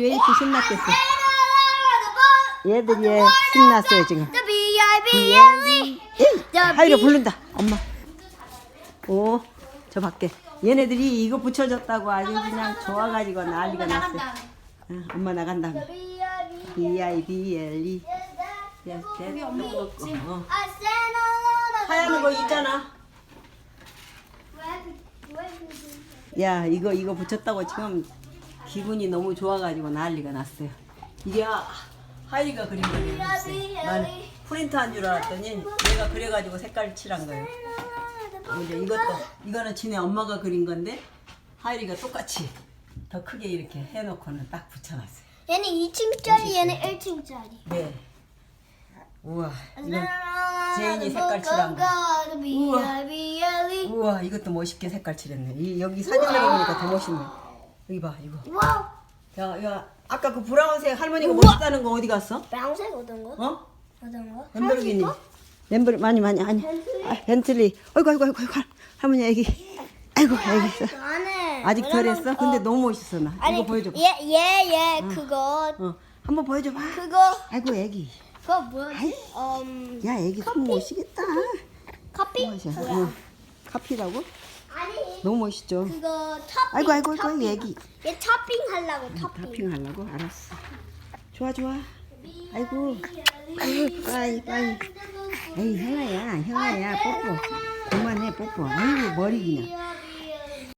왜 이렇게 신났겠어? 얘들이 예, 신났어요 지금. B-I-B-L-E. 하이로 부른다. 엄마. 오, 저 밖에. 얘네들이 이거 붙여줬다고 아주 그냥 좋아가지고 난리가 났어요. 응, 엄마 나간 다음에. B I B L E. 야, 높고. 어. 하얀 거 있잖아. 야, 이거 이거 붙였다고 지금 기분이 너무 좋아가지고 난리가 났어요. 이게 하- 하이가 그린 거예요. 난 프린트 한 줄 알았더니 얘가 그래가지고 색깔 칠한 거예요. 어, 이제 이것도 이거는 지네 엄마가 그린 건데 하이리가 똑같이 더 크게 이렇게 해놓고는 딱 붙여놨어요. 얘는 2층짜리, 얘는 1층짜리. 네. 우와. 이거 제인이 색깔 칠한 거. 우와. 우와 이것도 멋있게 색깔 칠했네. 이 여기 사진을 보니까 더 멋있네. 여기 봐 이거. 와우. 야, 야, 아까 그 브라운색 할머니가 멋있다는 거 어디 갔어? 브라운색 어떤 거? 어? 어떤 거? 램보르기니. 램보르 많이 많이 아니. 아, 벤틀리. 어이구 아이고 아이고 아이고 할머니 애기. 아이고 애기. 안해. 아직 덜했어? 근데 너무 멋있어 나. 이거 보여줘. 봐. 얘, 얘, 얘, 그거, 어, 한번 보여줘 봐. 그거, 아이고 애기. 그거? 아이. 음, 야 애기 손 멋있겠다. 커피? 뭐야? 어. 카피라고? 아니, 너무 멋있죠. 그거 토핑. 아이고 아이고 아이고 토핑. 애기. 얘 토핑 하려고 토핑. 토핑 하려고 알았어. 좋아 좋아. 아이고. 아이고 빠이 빠이. 에이 형아야 형아야 뽀뽀. 그만해 뽀뽀. 아이고 머리 그냥.